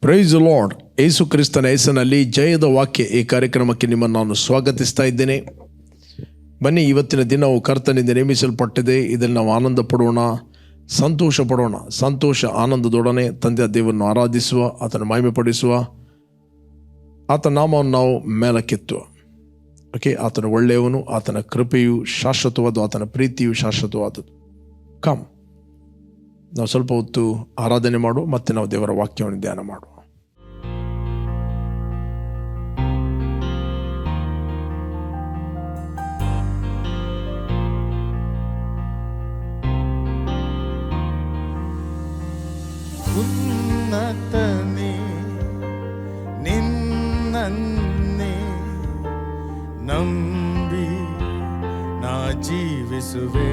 Price lord ಯೇಸು ಕ್ರಿಸ್ತನ ಹೆಸರಿನಲ್ಲಿ ಜಯದ ವಾಕ್ಯ ಈ ಕಾರ್ಯಕ್ರಮಕ್ಕೆ ನಿಮ್ಮನ್ನು ನಾನು ಸ್ವಾಗತಿಸ್ತಾ ಇದ್ದೇನೆ. ಬನ್ನಿ, ಇವತ್ತಿನ ದಿನವು ಕರ್ತನಿಂದ ನೇಮಿಸಲ್ಪಟ್ಟಿದೆ. ಇದನ್ನು ನಾವು ಆನಂದ ಪಡೋಣ, ಸಂತೋಷ ಪಡೋಣ. ಸಂತೋಷ ಆನಂದದೊಡನೆ ತಂದೆಯ ದೇವರನ್ನು ಆರಾಧಿಸುವ, ಆತನ ಮಹಿಮೆ ಪಡಿಸುವ ಆತನ ನಾಮವನ್ನು ನಾವು ಮೇಲಕ್ಕೆತ್ತುವ. ಓಕೆ ಆತನ ಒಳ್ಳೆಯವನು, ಆತನ ಕೃಪೆಯು ಶಾಶ್ವತವಾದ ಆತನ ಪ್ರೀತಿಯು ಶಾಶ್ವತವಾದದ್ದು. ಕಮ್ ನಾವು ಸ್ವಲ್ಪ ಹೊತ್ತು ಆರಾಧನೆ ಮಾಡು ಮತ್ತು ನಾವು ದೇವರ ವಾಕ್ಯವನ್ನು ಧ್ಯಾನ ಮಾಡುವ. இயேசுவே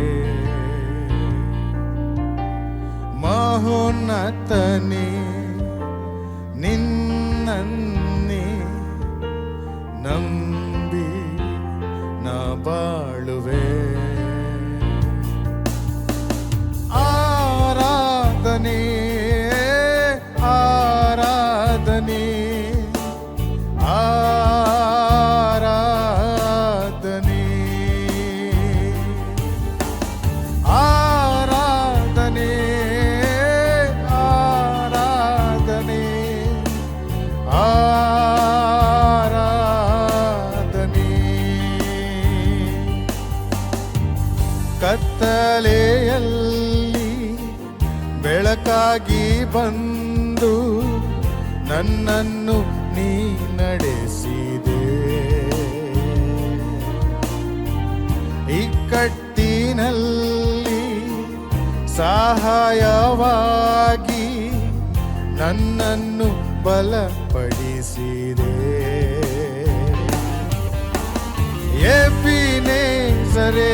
மகோன்னத்தனே. ಕತ್ತಲೆಯಲ್ಲಿ ಬೆಳಕಾಗಿ ಬಂದು ನನ್ನನ್ನು ನೀ ನಡೆಸಿದೆ. ಇಕ್ಕಟ್ಟಿನಲ್ಲಿ ಸಹಾಯವಾಗಿ ನನ್ನನ್ನು ಬಲಪಡಿಸಿದೆ. ಎಪಿನೇಸರೇ ಎಪಿನೇಸರೇ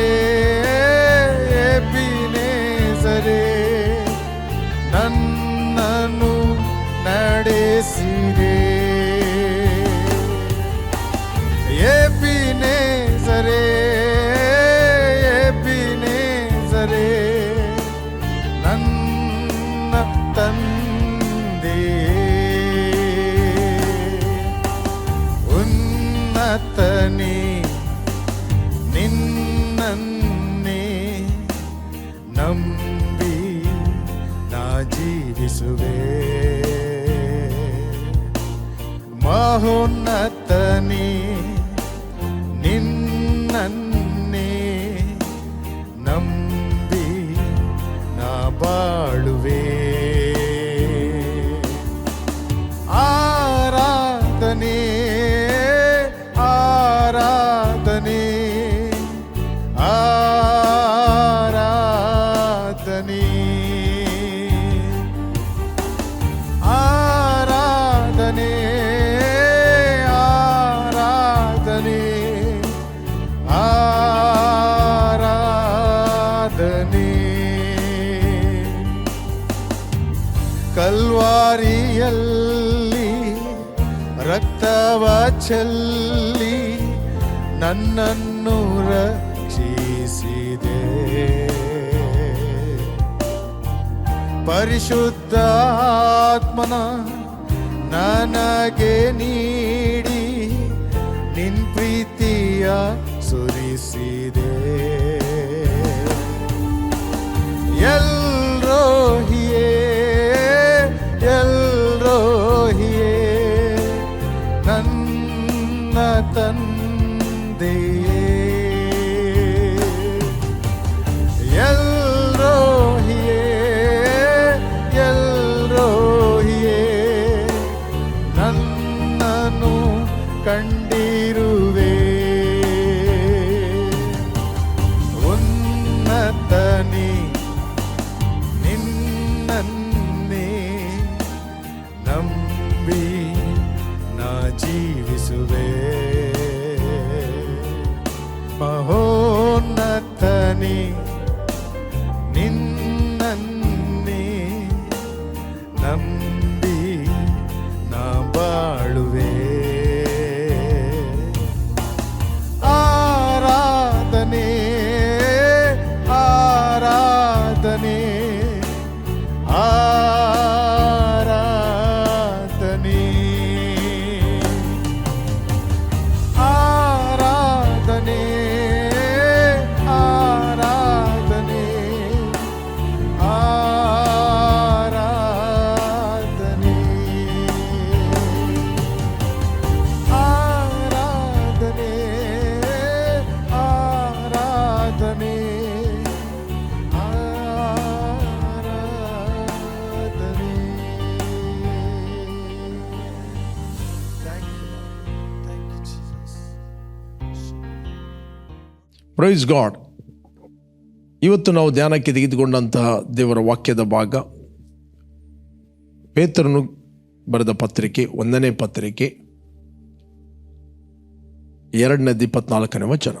ಚೆಲ್ಲಿ ನನ್ನನ್ನು ರಕ್ಷಿಸಿದೆ. ಪರಿಶುದ್ಧಾತ್ಮನ ನನಗೆ ನೀಡಿ ನಿನ್ ಪ್ರೀತಿಯ ಪ್ರೈಸ್ ಗಾಡ್ ಇವತ್ತು ನಾವು ಧ್ಯಾನಕ್ಕೆ ತೆಗೆದುಕೊಂಡಂತಹ ದೇವರ ವಾಕ್ಯದ ಭಾಗ ಪೇತ್ರನು ಬರೆದ ಪತ್ರಿಕೆ, ಒಂದನೇ ಪತ್ರಿಕೆ, ಎರಡನೇದು ಇಪ್ಪತ್ನಾಲ್ಕನೇ ವಚನ.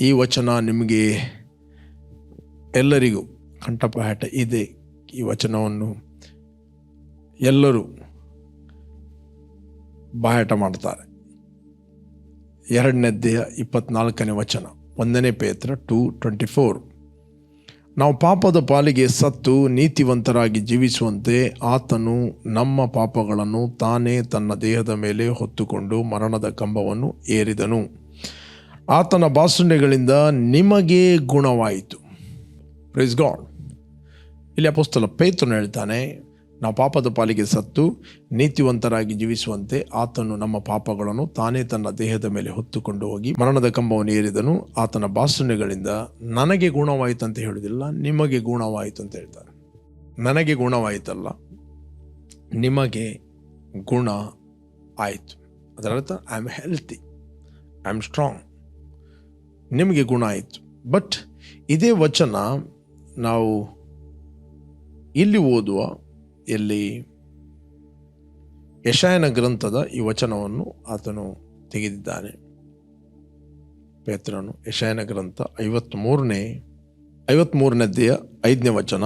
ಈ ವಚನ ನಿಮಗೆ ಎಲ್ಲರಿಗೂ ಕಂಠಪಾಠ ಇದೆ. ಈ ವಚನವನ್ನು ಎಲ್ಲರೂ ಬಾಯಾಟ ಮಾಡ್ತಾರೆ ಎರಡನೇದ್ದೇ ಇಪ್ಪತ್ನಾಲ್ಕನೇ ವಚನ. ಒಂದನೇ ಪೇತ್ರ ಟೂ ಟ್ವೆಂಟಿ ಫೋರ್. ನಾವು ಪಾಪದ ಪಾಲಿಗೆ ಸತ್ತು ನೀತಿವಂತರಾಗಿ ಜೀವಿಸುವಂತೆ ಆತನು ನಮ್ಮ ಪಾಪಗಳನ್ನು ತಾನೇ ತನ್ನ ದೇಹದ ಮೇಲೆ ಹೊತ್ತುಕೊಂಡು ಮರಣದ ಕಂಬವನ್ನು ಏರಿದನು. ಆತನ ಬಾಸುಂಡೆಗಳಿಂದ ನಿಮಗೆ ಗುಣವಾಯಿತು. ಪ್ರೈಸ್ ಗಾಡ್ ಇಲ್ಲಿ ಅಪೋಸ್ತಲ ಪೇತ್ರನು ಹೇಳ್ತಾನೆ ನಾವು ಪಾಪದ ಪಾಲಿಗೆ ಸತ್ತು ನೀತಿವಂತರಾಗಿ ಜೀವಿಸುವಂತೆ ಆತನು ನಮ್ಮ ಪಾಪಗಳನ್ನು ತಾನೇ ತನ್ನ ದೇಹದ ಮೇಲೆ ಹೊತ್ತುಕೊಂಡು ಹೋಗಿ ಮರಣದ ಕಂಬವನ್ನು ಏರಿದನು. ಆತನ ಬಾಸುನೆಗಳಿಂದ ನನಗೆ ಗುಣವಾಯಿತು ಅಂತ ಹೇಳುವುದಿಲ್ಲ, ನಿಮಗೆ ಗುಣವಾಯಿತು ಅಂತ ಹೇಳ್ತಾರೆ. ನನಗೆ ಗುಣವಾಯಿತಲ್ಲ, ನಿಮಗೆ ಗುಣ ಆಯಿತು. ಅದರರ್ಥ I am healthy I am strong ನಿಮಗೆ ಗುಣ ಆಯಿತು. ಬಟ್ ಇದೇ ವಚನ ನಾವು ಇಲ್ಲಿ ಓದುವ ಎಲ್ಲಿ ಯಶಾಯನ ಗ್ರಂಥದ ಈ ವಚನವನ್ನು ಆತನು ತೆಗೆದಿದ್ದಾನೆ. ಪೇತ್ರನು, ಯಶಾಯನ ಗ್ರಂಥ ಐವತ್ತ್ಮೂರನೇ ಐವತ್ತ್ಮೂರನೇದೆಯ ಐದನೇ ವಚನ.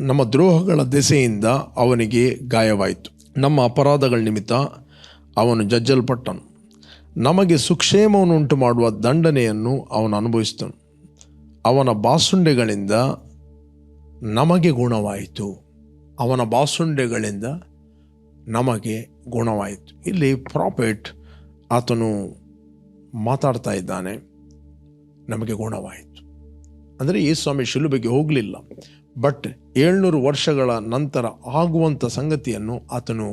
ನಮ್ಮ ದ್ರೋಹಗಳ ದೆಸೆಯಿಂದ ಅವನಿಗೆ ಗಾಯವಾಯಿತು. ನಮ್ಮ ಅಪರಾಧಗಳ ನಿಮಿತ್ತ ಅವನು ಜಜ್ಜಲ್ಪಟ್ಟನು. ನಮಗೆ ಸುಕ್ಷೇಮವನ್ನುಂಟು ಮಾಡುವ ದಂಡನೆಯನ್ನು ಅವನು ಅನುಭವಿಸಿದನು. ಅವನ ಬಾಸುಂಡೆಗಳಿಂದ ನಮಗೆ ಗುಣವಾಯಿತು. ಅವನ ಬಾಸುಂಡೆಗಳಿಂದ ನಮಗೆ ಗುಣವಾಯಿತು. ಇಲ್ಲಿ ಪ್ರಾಫಿಟ್ ಆತನು ಮಾತಾಡ್ತಾ ಇದ್ದಾನೆ, ನಮಗೆ ಗುಣವಾಯಿತು. ಅಂದರೆ ಈ ಸ್ವಾಮಿ ಶಿಲುಬೆಗೆ ಹೋಗಲಿಲ್ಲ, ಬಟ್ ಏಳ್ನೂರು ವರ್ಷಗಳ ನಂತರ ಆಗುವಂಥ ಸಂಗತಿಯನ್ನು ಆತನು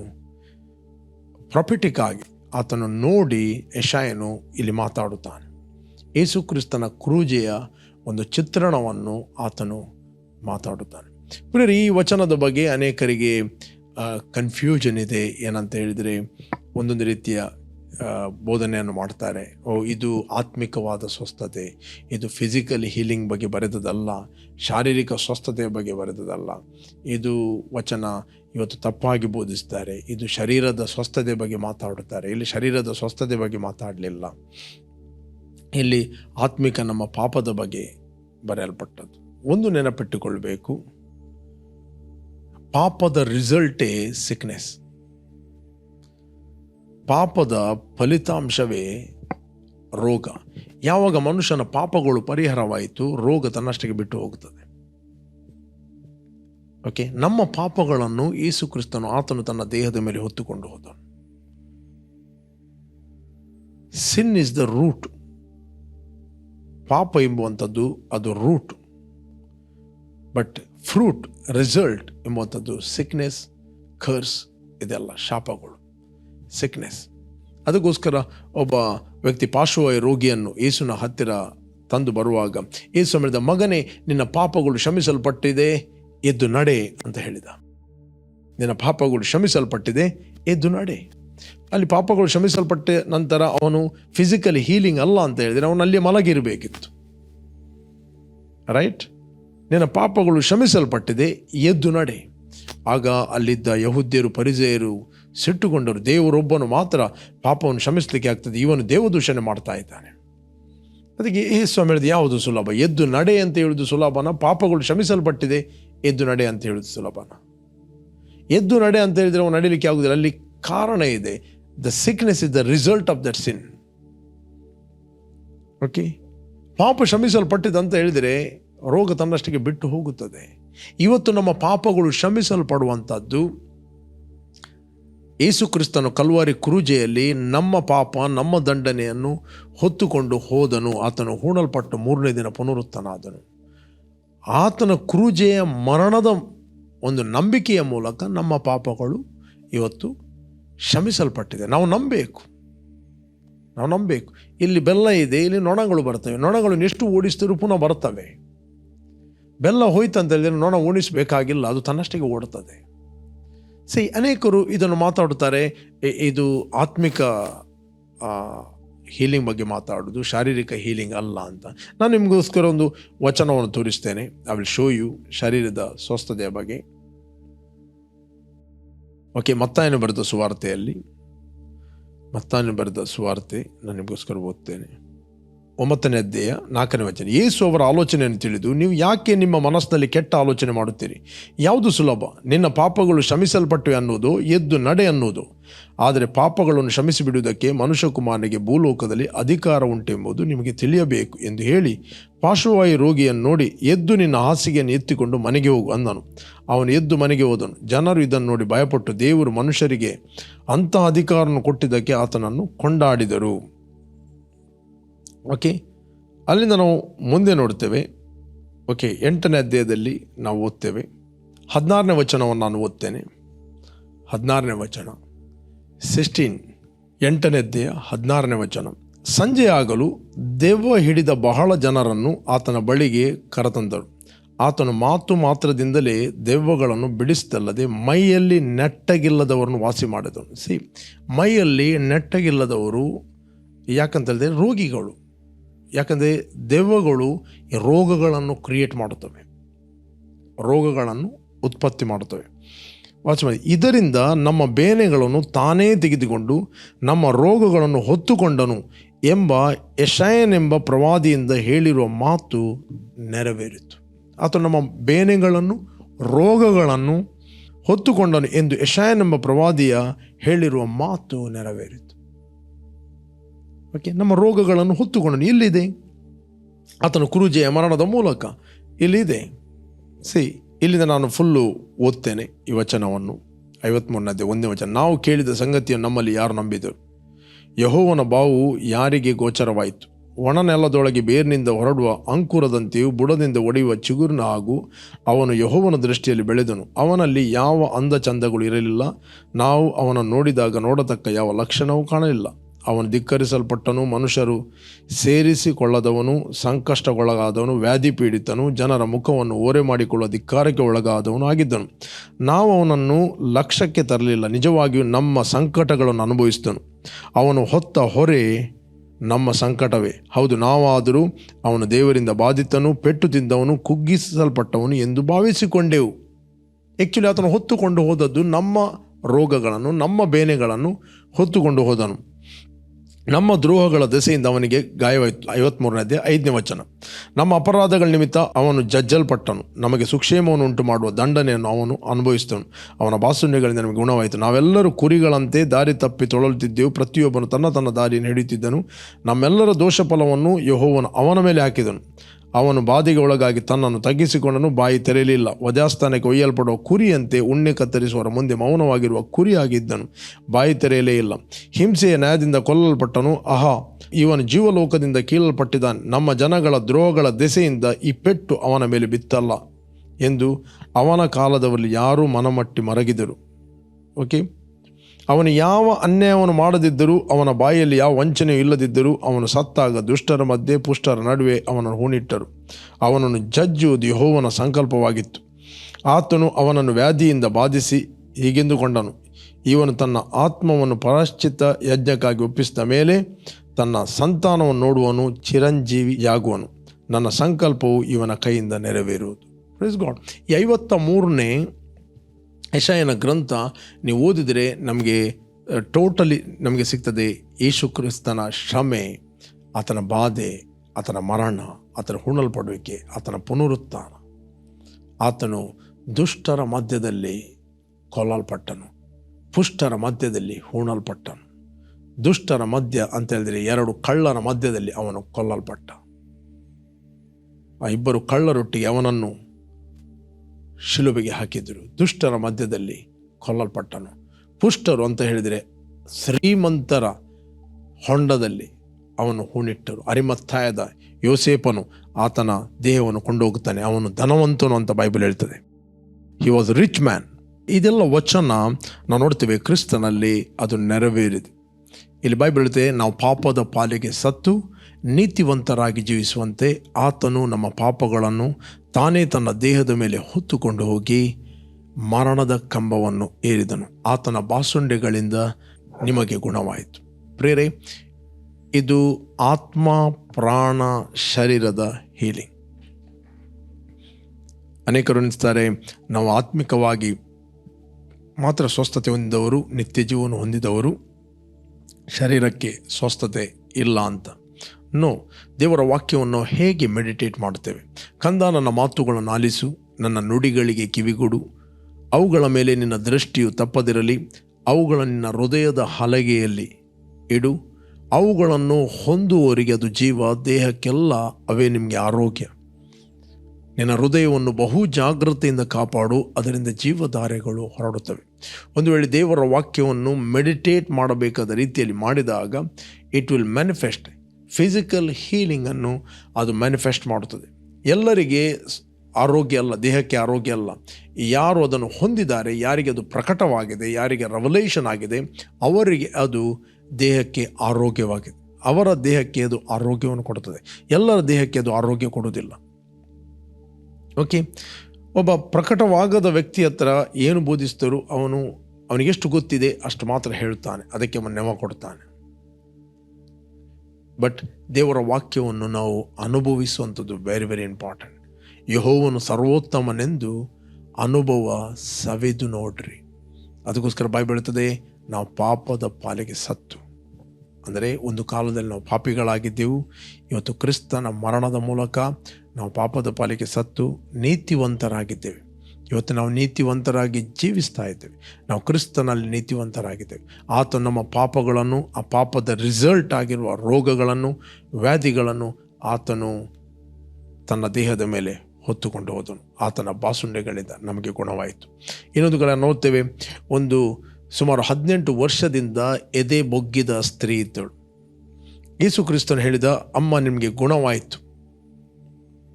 ಪ್ರಾಫಿಟಿಕ್ಕಾಗಿ ಆತನು ನೋಡಿ ಯಶಾಯನು ಇಲ್ಲಿ ಮಾತಾಡುತ್ತಾನೆ. ಯೇಸುಕ್ರಿಸ್ತನ ಕ್ರೂಜೆಯ ಒಂದು ಚಿತ್ರಣವನ್ನು ಆತನು ಮಾತಾಡುತ್ತಾನೆ. ಪ್ರಿಯರೇ ಈ ವಚನದ ಬಗ್ಗೆ ಅನೇಕರಿಗೆ ಕನ್ಫ್ಯೂಷನ್ ಇದೆ. ಏನಂತ ಹೇಳಿದರೆ, ಒಂದೊಂದು ರೀತಿಯ ಬೋಧನೆಯನ್ನು ಮಾಡ್ತಾರೆ. ಓ, ಇದು ಆತ್ಮಿಕವಾದ ಸ್ವಸ್ಥತೆ. ಇದು ಫಿಸಿಕಲ್ ಹೀಲಿಂಗ್ ಬಗ್ಗೆ ಬರೆದದಲ್ಲ ಶಾರೀರಿಕ ಸ್ವಸ್ಥತೆಯ ಬಗ್ಗೆ ಬರೆದದಲ್ಲ ಇದು ವಚನ ಇವತ್ತು ತಪ್ಪಾಗಿ ಬೋಧಿಸ್ತಾರೆ. ಇದು ಶರೀರದ ಸ್ವಸ್ಥತೆ ಬಗ್ಗೆ ಮಾತಾಡುತ್ತಾರೆ. ಇಲ್ಲಿ ಶರೀರದ ಸ್ವಸ್ಥತೆ ಬಗ್ಗೆ ಮಾತಾಡಲಿಲ್ಲ. ಇಲ್ಲಿ ಆತ್ಮಿಕ ನಮ್ಮ ಪಾಪದ ಬಗ್ಗೆ ಬರೆಯಲ್ಪಟ್ಟದ್ದು. ಒಂದು ನೆನಪಿಟ್ಟುಕೊಳ್ಬೇಕು. ಪಾಪದ ರಿಸಲ್ಟೇ ಸಿಕ್ನೆಸ್. ಪಾಪದ ಫಲಿತಾಂಶವೇ ರೋಗ. ಯಾವಾಗ ಮನುಷ್ಯನ ಪಾಪಗಳು ಪರಿಹಾರವಾಯಿತು, ರೋಗ ತನ್ನಷ್ಟಕ್ಕೆ ಬಿಟ್ಟು ಹೋಗುತ್ತದೆ ಓಕೆ ನಮ್ಮ ಪಾಪಗಳನ್ನು ಯೇಸು ಕ್ರಿಸ್ತನು ಆತನು ತನ್ನ ದೇಹದ ಮೇಲೆ ಹೊತ್ತುಕೊಂಡು ಹೋದ ಸಿನ್ ಇಸ್ ದ ರೂಟ್ ಪಾಪ ಎಂಬುವಂಥದ್ದು ಅದು ರೂಟ್ ಬಟ್ ಫ್ರೂಟ್ ರಿಸಲ್ಟ್ ಎಂಬುವಂಥದ್ದು ಸಿಕ್ನೆಸ್ ಖರ್ಸ್ ಇದೆಲ್ಲ, ಶಾಪಗಳು ಸಿಕ್ನೆಸ್ ಅದಕ್ಕೋಸ್ಕರ ಒಬ್ಬ ವ್ಯಕ್ತಿ ಪಾರ್ಶ್ವವಾಯು ರೋಗಿಯನ್ನು ಯೇಸುನ ಹತ್ತಿರ ತಂದು ಬರುವಾಗ ಯೇಸು ಹೇಳಿದ ಮಗನೇ, ನಿನ್ನ ಪಾಪಗಳು ಕ್ಷಮಿಸಲ್ಪಟ್ಟಿದೆ, ಎದ್ದು ನಡೆ, ಅಂತ ಹೇಳಿದ. ನಿನ್ನ ಪಾಪಗಳು ಕ್ಷಮಿಸಲ್ಪಟ್ಟಿದೆ, ಎದ್ದು ನಡೆ. ಅಲ್ಲಿ ಪಾಪಗಳು ಶ್ರಮಿಸಲ್ಪಟ್ಟ ನಂತರ ಅವನು ಫಿಸಿಕಲಿ ಹೀಲಿಂಗ್ ಅಲ್ಲ ಅಂತ ಹೇಳಿದರೆ ಅವನು ಅಲ್ಲಿ ಮಲಗಿರಬೇಕಿತ್ತು. ರೈಟ್ ನಿನ್ನ ಪಾಪಗಳು ಕ್ಷಮಿಸಲ್ಪಟ್ಟಿದೆ, ಎದ್ದು ನಡೆ. ಆಗ ಅಲ್ಲಿದ್ದ ಯಹುದ್ಯರು ಪರಿಜಯರು ಸಿಟ್ಟುಕೊಂಡರು ದೇವರೊಬ್ಬನು ಮಾತ್ರ ಪಾಪವನ್ನು ಕ್ಷಮಿಸಲಿಕ್ಕೆ ಆಗ್ತದೆ, ಇವನು ದೇವದೂಷಣೆ ಮಾಡ್ತಾ ಇದ್ದಾನೆ. ಅದಕ್ಕೆ ಏ ಸ್ವಾಮಿ ಹೇಳಿದ ಯಾವುದು ಸುಲಭ? ಎದ್ದು ನಡೆ ಅಂತ ಹೇಳುದು ಸುಲಭನ? ಪಾಪಗಳು ಕ್ಷಮಿಸಲ್ಪಟ್ಟಿದೆ, ಎದ್ದು ನಡೆ ಅಂತ ಹೇಳುದು ಸುಲಭನ? ಎದ್ದು ನಡೆ ಅಂತ ಹೇಳಿದ್ರೆ ಅವನು ನಡೀಲಿಕ್ಕೆ ಆಗುದಿಲ್ಲ. ಅಲ್ಲಿ ಕಾರಣ ಇದೆ. The sickness is the result of that sin okay ಪಾಪ ಶ್ರಮಿಸಲ್ಪಟ್ಟಿದ್ದಂತ ಹೇಳಿದರೆ ರೋಗ ತನ್ನಷ್ಟಕ್ಕೆ ಬಿಟ್ಟು ಹೋಗುತ್ತದೆ. ಇವತ್ತು ನಮ್ಮ ಪಾಪಗಳು ಶ್ರಮಿಸಲ್ಪಡುವಂಥದ್ದು ಯೇಸು ಕ್ರಿಸ್ತನು ಕಲ್ವಾರಿ ಕುರುಜೆಯಲ್ಲಿ ನಮ್ಮ ಪಾಪ, ನಮ್ಮ ದಂಡನೆಯನ್ನು ಹೊತ್ತುಕೊಂಡು ಹೋದನು. ಆತನು ಹೂಣಲ್ಪಟ್ಟು ಮೂರನೇ ದಿನ ಪುನರುತ್ತನಾದನು ಆತನ ಕ್ರೂಜೆಯ ಮರಣದ ಒಂದು ನಂಬಿಕೆಯ ಮೂಲಕ ನಮ್ಮ ಪಾಪಗಳು ಇವತ್ತು ಶ್ರಮಿಸಲ್ಪಟ್ಟಿದೆ ನಾವು ನಂಬಬೇಕು. ನಾವು ನಂಬಬೇಕು. ಇಲ್ಲಿ ಬೆಲ್ಲ ಇದೆ, ಇಲ್ಲಿ ನೊಣಗಳು ಬರ್ತವೆ. ನೊಣಗಳು ಎಷ್ಟು ಓಡಿಸಿದರೂ ಪುನಃ ಬರ್ತವೆ. ಬೆಲ್ಲ ಹೋಯ್ತು ಅಂತ ಹೇಳಿದ್ರೆ ನೊಣ ಓಡಿಸಬೇಕಾಗಿಲ್ಲ ಅದು ತನ್ನಷ್ಟಿಗೆ ಓಡುತ್ತದೆ. ಸಿ ಅನೇಕರು ಇದನ್ನು ಮಾತಾಡುತ್ತಾರೆ ಇದು ಆತ್ಮಿಕ ಹೀಲಿಂಗ್ ಬಗ್ಗೆ ಮಾತಾಡೋದು ಶಾರೀರಿಕ ಹೀಲಿಂಗ್ ಅಲ್ಲ ಅಂತ. ನಾನು ನಿಮಗೋಸ್ಕರ ಒಂದು ವಚನವನ್ನು ತೋರಿಸ್ತೇನೆ ಐ ವಿಲ್ ಶೋ ಯು ಶರೀರದ ಸ್ವಸ್ಥತೆಯ ಬಗ್ಗೆ. ಓಕೆ ಮತ್ತಾಯನ ಬರೆದ ಸುವಾರ್ತೆಯಲ್ಲಿ, ಮತ್ತಾಯನ ಬರೆದ ಸುವಾರ್ತೆ ನಾನು ನಿಮಗೋಸ್ಕರ ಓದ್ತೇನೆ. ಒಂಬತ್ತನೇ ಅಧ್ಯಾಯ ನಾಲ್ಕನೇ ವಚನ. ಏಸು ಅವರ ಆಲೋಚನೆಯನ್ನು ತಿಳಿದು, ನೀವು ಯಾಕೆ ನಿಮ್ಮ ಮನಸ್ಸಿನಲ್ಲಿ ಕೆಟ್ಟ ಆಲೋಚನೆ ಮಾಡುತ್ತೀರಿ? ಯಾವುದು ಸುಲಭ? ನಿನ್ನ ಪಾಪಗಳು ಶ್ರಮಿಸಲ್ಪಟ್ಟವೆ ಅನ್ನುವುದು ಎದ್ದು ನಡೆ ಅನ್ನುವುದು ಆದರೆ ಪಾಪಗಳನ್ನು ಶ್ರಮಿಸಿಬಿಡುವುದಕ್ಕೆ ಮನುಷ್ಯಕುಮಾರನಿಗೆ ಭೂಲೋಕದಲ್ಲಿ ಅಧಿಕಾರ ಉಂಟೆಂಬುದು ನಿಮಗೆ ತಿಳಿಯಬೇಕು ಎಂದು ಹೇಳಿ, ಪಾರ್ಶ್ವವಾಯು ರೋಗಿಯನ್ನು ನೋಡಿ, ಎದ್ದು ನಿನ್ನ ಹಾಸಿಗೆಯನ್ನು ಎತ್ತಿಕೊಂಡು ಮನೆಗೆ ಹೋಗು ಅಂದನು. ಅವನು ಎದ್ದು ಮನೆಗೆ ಹೋದನು. ಜನರು ಇದನ್ನು ನೋಡಿ ಭಯಪಟ್ಟು ದೇವರು ಮನುಷ್ಯರಿಗೆ ಅಂತಹ ಅಧಿಕಾರವನ್ನು ಕೊಟ್ಟಿದ್ದಕ್ಕೆ ಆತನನ್ನು ಕೊಂಡಾಡಿದರು. ಓಕೆ ಅಲ್ಲಿಂದ ನಾವು ಮುಂದೆ ನೋಡ್ತೇವೆ. ಓಕೆ ಎಂಟನೇ ಅಧ್ಯಾಯದಲ್ಲಿ ನಾವು ಓದ್ತೇವೆ. ಹದಿನಾರನೇ ವಚನವನ್ನು ನಾನು ಓದ್ತೇನೆ. ಹದಿನಾರನೇ ವಚನ. ಸಿಕ್ಸ್ಟೀನ್ ಎಂಟನೇ ಅಧ್ಯಾಯ, ಹದಿನಾರನೇ ವಚನ. ಸಂಜೆ ಆಗಲು ದೆವ್ವ ಹಿಡಿದ ಬಹಳ ಜನರನ್ನು ಆತನ ಬಳಿಗೆ ಕರೆತಂದರು. ಆತನು ಮಾತು ಮಾತ್ರದಿಂದಲೇ ದೆವ್ವಗಳನ್ನು ಬಿಡಿಸಿದಲ್ಲದೆ ಮೈಯಲ್ಲಿ ನೆಟ್ಟಗಿಲ್ಲದವರನ್ನು ವಾಸಿ ಮಾಡಿದನು. ಸಿ ಮೈಯಲ್ಲಿ ನೆಟ್ಟಗಿಲ್ಲದವರು ಯಾಕಂತ ಹೇಳಿದ್ರೆ ರೋಗಿಗಳು. ಯಾಕಂದರೆ ದೆವ್ವಗಳು ರೋಗಗಳನ್ನು ಕ್ರಿಯೇಟ್ ಮಾಡುತ್ತವೆ. ರೋಗಗಳನ್ನು ಉತ್ಪತ್ತಿ ಮಾಡುತ್ತವೆ. ವಾಚ್ ಮಾಡಿ. ಇದರಿಂದ ನಮ್ಮ ಬೇನೆಗಳನ್ನು ತಾನೇ ತೆಗೆದುಕೊಂಡು ನಮ್ಮ ರೋಗಗಳನ್ನು ಹೊತ್ತುಕೊಂಡನು ಎಂಬ ಯಶಯನೆಂಬ ಪ್ರವಾದಿಯಿಂದ ಹೇಳಿರುವ ಮಾತು ನೆರವೇರಿತು. ಆತ ನಮ್ಮ ಬೇನೆಗಳನ್ನು, ರೋಗಗಳನ್ನು ಹೊತ್ತುಕೊಂಡನು ಎಂದು ಯಶಯನೆಂಬ ಪ್ರವಾದಿಯ ಹೇಳಿರುವ ಮಾತು ನೆರವೇರಿತು. ಓಕೆ ನಮ್ಮ ರೋಗಗಳನ್ನು ಹೊತ್ತುಕೊಂಡನು ಎಲ್ಲಿದೆ? ಆತನ ಕುರುಜೆಯ ಮರಣದ ಮೂಲಕ. ಇಲ್ಲಿದೆ ಸಿ ಇಲ್ಲಿಂದ ನಾನು ಫುಲ್ಲು ಓದ್ತೇನೆ ಈ ವಚನವನ್ನು. ಐವತ್ಮೂರನದೇ ಒಂದೇ ವಚನ. ನಾವು ಕೇಳಿದ ಸಂಗತಿಯನ್ನು ನಮ್ಮಲ್ಲಿ ಯಾರು ನಂಬಿದರು? ಯಹೋವನ ಬಾವು ಯಾರಿಗೆ ಗೋಚರವಾಯಿತು? ಒಣನೆಲದೊಳಗೆ ಬೇರಿನಿಂದ ಹೊರಡುವ ಅಂಕುರದಂತೆಯೂ ಬುಡದಿಂದ ಒಡೆಯುವ ಚಿಗುರಿನ ಹಾಗೂ ಅವನು ಯಹೋವನ ದೃಷ್ಟಿಯಲ್ಲಿ ಬೆಳೆದನು. ಅವನಲ್ಲಿ ಯಾವ ಅಂದ ಚಂದಗಳು ಇರಲಿಲ್ಲ? ನಾವು ಅವನನ್ನು ನೋಡಿದಾಗ ನೋಡತಕ್ಕ ಯಾವ ಲಕ್ಷಣವೂ ಕಾಣಲಿಲ್ಲ. ಅವನು ಧಿಕ್ಕರಿಸಲ್ಪಟ್ಟನು, ಮನುಷ್ಯರು ಸೇರಿಸಿಕೊಳ್ಳದವನು, ಸಂಕಷ್ಟಕ್ಕೊಳಗಾದವನು, ವ್ಯಾಧಿ ಪೀಡಿತನು, ಜನರ ಮುಖವನ್ನು ಓರೆ ಮಾಡಿಕೊಳ್ಳುವ ಧಿಕ್ಕಾರಕ್ಕೆ ಒಳಗಾದವನು ಆಗಿದ್ದನು. ನಾವು ಅವನನ್ನು ಲಕ್ಷ್ಯಕ್ಕೆ ತರಲಿಲ್ಲ, ನಿಜವಾಗಿಯೂ ನಮ್ಮ ಸಂಕಟಗಳನ್ನು ಅನುಭವಿಸಿದನು. ಅವನು ಹೊತ್ತ ಹೊರೆ ನಮ್ಮ ಸಂಕಟವೇ. ಹೌದು, ನಾವಾದರೂ ಅವನು ದೇವರಿಂದ ಬಾಧಿತನು, ಪೆಟ್ಟು ತಿಂದವನು, ಕುಗ್ಗಿಸಲ್ಪಟ್ಟವನು ಎಂದು ಭಾವಿಸಿಕೊಂಡೆವು. ಆ್ಯಕ್ಚುಲಿ ಆತನು ಹೊತ್ತುಕೊಂಡು ಹೋದದ್ದು ನಮ್ಮ ರೋಗಗಳನ್ನು, ನಮ್ಮ ಬೇನೆಗಳನ್ನು ಹೊತ್ತುಕೊಂಡು ಹೋದನು. ನಮ್ಮ ದ್ರೋಹಗಳ ದೆಸೆಯಿಂದ ಅವನಿಗೆ ಗಾಯವಾಯಿತು. ಐವತ್ಮೂರನೇ ಅಧ್ಯಾಯ ಐದನೇ ವಚನ. ನಮ್ಮ ಅಪರಾಧಗಳ ನಿಮಿತ್ತ ಅವನು ಜಜ್ಜಲ್ಪಟ್ಟನು. ನಮಗೆ ಸುಕ್ಷೇಮವನ್ನು ಉಂಟು ಮಾಡುವ ದಂಡನೆಯನ್ನು ಅವನು ಅನುಭವಿಸಿದನು. ಅವನ ಬಾಸುಣ್ಯಗಳಿಂದ ನಮಗೆ ಗುಣವಾಯಿತು. ನಾವೆಲ್ಲರೂ ಕುರಿಗಳಂತೆ ದಾರಿ ತಪ್ಪಿ ತೊಳಲುತ್ತಿದ್ದೆವು ಪ್ರತಿಯೊಬ್ಬನು ತನ್ನ ತನ್ನ ದಾರಿಯನ್ನು ಹಿಡಿಯುತ್ತಿದ್ದನು. ನಮ್ಮೆಲ್ಲರ ದೋಷ ಫಲವನ್ನು ಯಹೋವನು ಅವನ ಮೇಲೆ ಹಾಕಿದನು. ಅವನು ಬಾಧೆಗೆ ಒಳಗಾಗಿ ತನ್ನನ್ನು ತಗ್ಗಿಸಿಕೊಂಡನು, ಬಾಯಿ ತೆರೆಯಲಿಲ್ಲ. ವಜಾಸ್ಥಾನಕ್ಕೆ ಒಯ್ಯಲ್ಪಡುವ ಕುರಿಯಂತೆ ಉಣ್ಣೆ ಕತ್ತರಿಸುವರ ಮುಂದೆ ಮೌನವಾಗಿರುವ ಕುರಿಯಾಗಿದ್ದನು ಬಾಯಿ ತೆರೆಯಲೇ ಇಲ್ಲ. ಹಿಂಸೆಯ ನ್ಯಾಯದಿಂದ ಕೊಲ್ಲಲ್ಪಟ್ಟನು. ಅಹಾ ಇವನು ಜೀವಲೋಕದಿಂದ ಕೀಳಲ್ಪಟ್ಟಿದ್ದಾನೆ. ನಮ್ಮ ಜನಗಳ ದ್ರೋಹಗಳ ದೆಸೆಯಿಂದ ಈ ಪೆಟ್ಟು ಅವನ ಮೇಲೆ ಬಿತ್ತಲ್ಲ ಎಂದು ಅವನ ಕಾಲದವರಲ್ಲಿ ಯಾರೂ ಮನಮಟ್ಟಿ ಮರಗಿದರು. ಓಕೆ ಅವನು ಯಾವ ಅನ್ಯಾಯವನ್ನು ಮಾಡದಿದ್ದರೂ ಅವನ ಬಾಯಲ್ಲಿ ಯಾವ ವಂಚನೆಯೂ ಇಲ್ಲದಿದ್ದರೂ ಅವನು ಸತ್ತಾಗ ದುಷ್ಟರ ಮಧ್ಯೆ ಪುಷ್ಟರ ನಡುವೆ ಅವನನ್ನು ಹೂಣಿಟ್ಟರು. ಅವನನ್ನು ಜಜ್ಜುವುದು ಯಹೋವನ ಸಂಕಲ್ಪವಾಗಿತ್ತು. ಆತನು ಅವನನ್ನು ವ್ಯಾಧಿಯಿಂದ ಬಾಧಿಸಿ ಹೀಗೆಂದುಕೊಂಡನು. ಇವನು ತನ್ನ ಆತ್ಮವನ್ನು ಪರಾಶ್ಚಿತ ಯಜ್ಞಕ್ಕಾಗಿ ಒಪ್ಪಿಸಿದ ಮೇಲೆ ತನ್ನ ಸಂತಾನವನ್ನು ನೋಡುವನು ಚಿರಂಜೀವಿಯಾಗುವನು. ನನ್ನ ಸಂಕಲ್ಪವು ಇವನ ಕೈಯಿಂದ ನೆರವೇರುವುದು. ಗಾಡ್ ಐವತ್ತ ಮೂರನೇ ಯಶಾಯನ ಗ್ರಂಥ ನೀವು ಓದಿದರೆ ನಮಗೆ ಟೋಟಲಿ ನಮಗೆ ಸಿಗ್ತದೆ ಯೇಸು ಕ್ರಿಸ್ತನ ಶ್ರಮೆ ಆತನ ಬಾಧೆ, ಆತನ ಮರಣ, ಆತನ ಹುಣಲ್ಪಡುವಿಕೆ, ಆತನ ಪುನರುತ್ಥಾನ. ಆತನು ದುಷ್ಟರ ಮಧ್ಯದಲ್ಲಿ ಕೊಲ್ಲಲ್ಪಟ್ಟನು, ಪುಷ್ಟರ ಮಧ್ಯದಲ್ಲಿ ಹೂಣಲ್ಪಟ್ಟನು, ದುಷ್ಟರ ಮಧ್ಯ ಅಂತ ಹೇಳಿದರೆ ಎರಡು ಕಳ್ಳರ ಮಧ್ಯದಲ್ಲಿ ಅವನು ಕೊಲ್ಲಲ್ಪಟ್ಟ. ಆ ಇಬ್ಬರು ಕಳ್ಳರೊಟ್ಟಿಗೆ ಅವನನ್ನು ಶಿಲುಬೆಗೆ ಹಾಕಿದರು. ದುಷ್ಟರ ಮಧ್ಯದಲ್ಲಿ ಕೊಲ್ಲಲ್ಪಟ್ಟನು. ಪುಷ್ಟರು ಅಂತ ಹೇಳಿದರೆ ಶ್ರೀಮಂತರ ಹೊಂಡದಲ್ಲಿ ಅವನು ಹೂಣಿಟ್ಟರು. ಅರಿಮತ್ತಾಯದ ಯೋಸೇಪನು ಆತನ ದೇಹವನ್ನು ಕೊಂಡೋಗುತ್ತಾನೆ. ಅವನು ಧನವಂತನು ಅಂತ ಬೈಬಲ್ ಹೇಳ್ತದೆ. ಹಿ ವಾಸ್ ರಿಚ್ ಮ್ಯಾನ್ ಇದೆಲ್ಲ ವಚನ ನಾವು ನೋಡ್ತೇವೆ ಕ್ರಿಸ್ತನಲ್ಲಿ ಅದು ನೆರವೇರಿದೆ. ಇಲ್ಲಿ ಬೈಬಲ್ ಹೇಳುತ್ತೆ ನಾವು ಪಾಪದ ಪಾಲಿಗೆ ಸತ್ತು ನೀತಿವಂತರಾಗಿ ಜೀವಿಸುವಂತೆ ಆತನು ನಮ್ಮ ಪಾಪಗಳನ್ನು ತಾನೇ ತನ್ನ ದೇಹದ ಮೇಲೆ ಹೊತ್ತುಕೊಂಡು ಹೋಗಿ ಮರಣದ ಕಂಬವನ್ನು ಏರಿದನು. ಆತನ ಬಾಸುಂಡೆಗಳಿಂದ ನಿಮಗೆ ಗುಣವಾಯಿತು. ಪ್ರೇರೆ ಇದು ಆತ್ಮ ಪ್ರಾಣ ಶರೀರದ ಹೀಲಿಂಗ್. ಅನೇಕರು ಎನಿಸ್ತಾರೆ ನಾವು ಆತ್ಮಿಕವಾಗಿ ಮಾತ್ರ ಸ್ವಸ್ಥತೆ ಹೊಂದಿದವರು, ನಿತ್ಯ ಜೀವನ ಹೊಂದಿದವರು, ಶರೀರಕ್ಕೆ ಸ್ವಸ್ಥತೆ ಇಲ್ಲ ಅಂತ. ನೋ, ದೇವರ ವಾಕ್ಯವನ್ನು ಹೇಗೆ ಮೆಡಿಟೇಟ್ ಮಾಡುತ್ತೇವೆ? ಕಂದ ನನ್ನ ಮಾತುಗಳನ್ನು ಆಲಿಸು, ನನ್ನ ನುಡಿಗಳಿಗೆ ಕಿವಿಗೊಡು. ಅವುಗಳ ಮೇಲೆ ನಿನ್ನ ದೃಷ್ಟಿಯು ತಪ್ಪದಿರಲಿ, ಅವುಗಳ ನಿನ್ನ ಹೃದಯದ ಹಲಗೆಯಲ್ಲಿ ಇಡು. ಅವುಗಳನ್ನು ಹೊಂದುವವರಿಗೆ ಅದು ಜೀವ, ದೇಹಕ್ಕೆಲ್ಲ ಅವೇ ನಿಮಗೆ ಆರೋಗ್ಯ. ನಿನ್ನ ಹೃದಯವನ್ನು ಬಹು ಜಾಗ್ರತೆಯಿಂದ ಕಾಪಾಡು, ಅದರಿಂದ ಜೀವಧಾರೆಗಳು ಹೊರಡುತ್ತವೆ. ಒಂದು ವೇಳೆ ದೇವರ ವಾಕ್ಯವನ್ನು ಮೆಡಿಟೇಟ್ ಮಾಡಬೇಕಾದ ರೀತಿಯಲ್ಲಿ ಮಾಡಿದಾಗ ಇಟ್ ವಿಲ್ ಮ್ಯಾನಿಫೆಸ್ಟ್ ಫಿಸಿಕಲ್ ಹೀಲಿಂಗನ್ನು ಅದು ಮ್ಯಾನಿಫೆಸ್ಟ್ ಮಾಡುತ್ತದೆ. ಎಲ್ಲರಿಗೆ ಆರೋಗ್ಯ ಅಲ್ಲ, ದೇಹಕ್ಕೆ ಆರೋಗ್ಯ ಅಲ್ಲ. ಯಾರು ಅದನ್ನು ಹೊಂದಿದ್ದಾರೆ, ಯಾರಿಗೆ ಅದು ಪ್ರಕಟವಾಗಿದೆ, ಯಾರಿಗೆ ರೆವಲೇಷನ್ ಆಗಿದೆ, ಅವರಿಗೆ ಅದು ದೇಹಕ್ಕೆ ಆರೋಗ್ಯವಾಗಿದೆ. ಅವರ ದೇಹಕ್ಕೆ ಅದು ಆರೋಗ್ಯವನ್ನು ಕೊಡುತ್ತದೆ. ಎಲ್ಲರ ದೇಹಕ್ಕೆ ಅದು ಆರೋಗ್ಯ ಕೊಡುವುದಿಲ್ಲ. ಓಕೆ ಒಬ್ಬ ಪ್ರಕಟವಾಗದ ವ್ಯಕ್ತಿ ಹತ್ರ ಏನು ಬೋಧಿಸಿದರೂ ಅವನು, ಅವನಿಗೆಷ್ಟು ಗೊತ್ತಿದೆ ಅಷ್ಟು ಮಾತ್ರ ಹೇಳುತ್ತಾನೆ. ಅದಕ್ಕೆ ಅವನು ನೆವ ಕೊಡ್ತಾನೆ. ಬಟ್ ದೇವರ ವಾಕ್ಯವನ್ನು ನಾವು ಅನುಭವಿಸುವಂಥದ್ದು ವೆರಿ ವೆರಿ ಇಂಪಾರ್ಟೆಂಟ್ ಯಹೋವನು ಸರ್ವೋತ್ತಮನೆಂದು ಅನುಭವ ಸವೆದು ನೋಡ್ರಿ. ಅದಕ್ಕೋಸ್ಕರ ಬಾಯಿ ಬೀಳುತ್ತದೆ ನಾವು ಪಾಪದ ಪಾಲಿಗೆ ಸತ್ತು. ಅಂದರೆ ಒಂದು ಕಾಲದಲ್ಲಿ ನಾವು ಪಾಪಿಗಳಾಗಿದ್ದೆವು. ಇವತ್ತು ಕ್ರಿಸ್ತನ ಮರಣದ ಮೂಲಕ ನಾವು ಪಾಪದ ಪಾಲಿಗೆ ಸತ್ತು, ನೀತಿವಂತರಾಗಿದ್ದೇವೆ. ಇವತ್ತು ನಾವು ನೀತಿವಂತರಾಗಿ ಜೀವಿಸ್ತಾ ಇದ್ದೇವೆ. ನಾವು ಕ್ರಿಸ್ತನಲ್ಲಿ ನೀತಿವಂತರಾಗಿದ್ದೇವೆ. ಆತ ನಮ್ಮ ಪಾಪಗಳನ್ನು, ಆ ಪಾಪದ ರಿಸಲ್ಟ್ ಆಗಿರುವ ರೋಗಗಳನ್ನು, ವ್ಯಾಧಿಗಳನ್ನು ಆತನು ತನ್ನ ದೇಹದ ಮೇಲೆ ಹೊತ್ತುಕೊಂಡು ಹೋದನು. ಆತನ ಬಾಸುಂಡೆಗಳಿಂದ ನಮಗೆ ಗುಣವಾಯಿತು. ಇನ್ನೊಂದು ಕಡೆ ನೋಡ್ತೇವೆ, ಒಂದು ಸುಮಾರು ಹದಿನೆಂಟು ವರ್ಷದಿಂದ ಎದೆ ಬೊಗ್ಗಿದ ಸ್ತ್ರೀ ಇದ್ದಳು. ಯೇಸು ಕ್ರಿಸ್ತನು ಹೇಳಿದ, ಅಮ್ಮ, ನಿಮಗೆ ಗುಣವಾಯಿತು.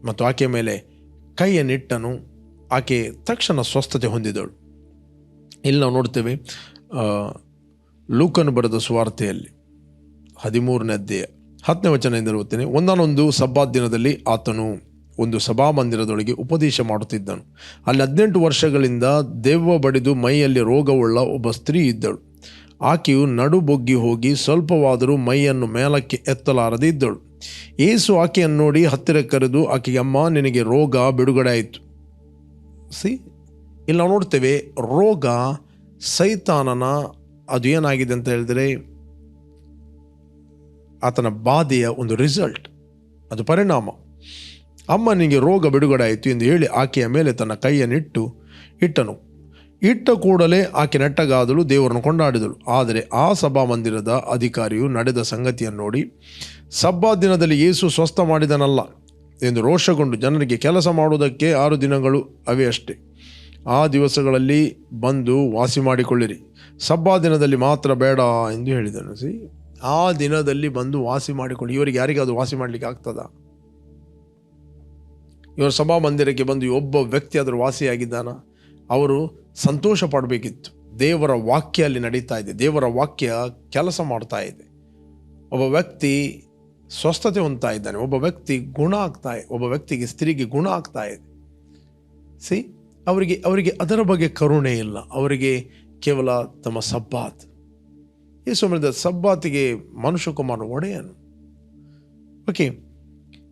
ಮತ್ತು ಆಕೆಯ ಮೇಲೆ ಕೈಯನ್ನಿಟ್ಟನು. ಆಕೆ ತಕ್ಷಣ ಸ್ವಸ್ಥತೆ ಹೊಂದಿದಳು. ಇಲ್ಲಿ ನಾವು ನೋಡ್ತೇವೆ ಲೂಕನ್ನು ಲೂಕನು ಬರೆದ ಸುವಾರ್ತೆಯಲ್ಲಿ ಹದಿಮೂರನೇ ಅಧ್ಯಾಯ ಹತ್ತನೇ ವಚನದಿಂದ ಓದ್ತೇನೆ ಒಂದಾನೊಂದು ಸಭಾ ದಿನದಲ್ಲಿ ಆತನು ಒಂದು ಸಭಾ ಮಂದಿರದೊಳಗೆ ಉಪದೇಶ ಮಾಡುತ್ತಿದ್ದನು. ಅಲ್ಲಿ ಹದಿನೆಂಟು ವರ್ಷಗಳಿಂದ ದೆವ್ವ ಬಡಿದು ಮೈಯಲ್ಲಿ ರೋಗವುಳ್ಳ ಒಬ್ಬ ಸ್ತ್ರೀ ಇದ್ದಳು. ಆಕೆಯು ನಡು ಬೊಗ್ಗಿ ಹೋಗಿ ಸ್ವಲ್ಪವಾದರೂ ಮೈಯನ್ನು ಮೇಲಕ್ಕೆ ಎತ್ತಲಾರದೆ ಇದ್ದಳು. ಏಸು ಆಕೆಯನ್ನು ನೋಡಿ ಹತ್ತಿರ ಕರೆದು, ಆಕೆಗೆ ಅಮ್ಮ, ನಿನಗೆ ರೋಗ ಬಿಡುಗಡೆ ಆಯಿತು. ಸಿ ಇಲ್ಲಿ ನಾವು ನೋಡ್ತೇವೆ, ರೋಗ ಸೈತಾನನ ಅದು ಏನಾಗಿದೆ ಅಂತ ಹೇಳಿದ್ರೆ, ಆತನ ಬಾಧೆಯ ಒಂದು ರಿಸಲ್ಟ್ ಅದು ಪರಿಣಾಮ. ಅಮ್ಮ ನಿಮಗೆ ರೋಗ ಬಿಡುಗಡೆ ಆಯಿತು ಎಂದು ಹೇಳಿ ಆಕೆಯ ಮೇಲೆ ತನ್ನ ಕೈಯನ್ನಿಟ್ಟು ಇಟ್ಟನು. ಇಟ್ಟ ಕೂಡಲೇ ಆಕೆ ನೆಟ್ಟಗಾದಳು, ದೇವರನ್ನು ಕೊಂಡಾಡಿದಳು. ಆದರೆ ಆ ಸಭಾ ಮಂದಿರದ ಅಧಿಕಾರಿಯು ನಡೆದ ಸಂಗತಿಯನ್ನು ನೋಡಿ, ಸಬ್ಬಾ ದಿನದಲ್ಲಿ ಯೇಸು ಸ್ವಸ್ಥ ಮಾಡಿದನಲ್ಲ ಎಂದು ರೋಷಗೊಂಡು ಜನರಿಗೆ ಕೆಲಸ ಮಾಡುವುದಕ್ಕೆ ಆರು ದಿನಗಳು ಅವೇ ಅಷ್ಟೇ. ಆ ದಿವಸಗಳಲ್ಲಿ ಬಂದು ವಾಸಿ ಮಾಡಿಕೊಳ್ಳಿರಿ. ಸಬ್ಬಾ ದಿನದಲ್ಲಿ ಮಾತ್ರ ಬೇಡ ಎಂದು ಹೇಳಿದನು. ಸಿ, ಆ ದಿನದಲ್ಲಿ ಬಂದು ವಾಸಿ ಮಾಡಿಕೊಳ್ಳಿ. ಇವರಿಗೆ ಯಾರಿಗಾದರೂ ವಾಸಿ ಮಾಡಲಿಕ್ಕೆ ಆಗ್ತದಾ? ಇವರು ಸಭಾ ಮಂದಿರಕ್ಕೆ ಬಂದು ಒಬ್ಬ ವ್ಯಕ್ತಿ ಆದರೂ ವಾಸಿಯಾಗಿದ್ದಾನ? ಅವರು ಸಂತೋಷ ಪಡಬೇಕಿತ್ತು. ದೇವರ ವಾಕ್ಯ ಅಲ್ಲಿ ನಡೀತಾ ಇದೆ. ದೇವರ ವಾಕ್ಯ ಕೆಲಸ ಮಾಡ್ತಾ ಇದೆ. ಒಬ್ಬ ವ್ಯಕ್ತಿ ಸ್ವಸ್ಥತೆ ಹೊಂದ್ತಾ ಇದ್ದಾನೆ ಒಬ್ಬ ವ್ಯಕ್ತಿ ಗುಣ ಆಗ್ತಾ, ಒಬ್ಬ ವ್ಯಕ್ತಿಗೆ ಸ್ತ್ರೀಗೆ ಗುಣ ಆಗ್ತಾ ಇದೆ. ಸಿ ಅವರಿಗೆ ಅವರಿಗೆ ಅದರ ಬಗ್ಗೆ ಕರುಣೆ ಇಲ್ಲ. ಅವರಿಗೆ ಕೇವಲ ತಮ್ಮ ಸಬ್ಬಾತ್. ಈ ಸಮಯದ ಸಬ್ಬಾತಿಗೆ ಮನುಷ್ಯಕುಮಾರ ಒಡೆಯನು. ಓಕೆ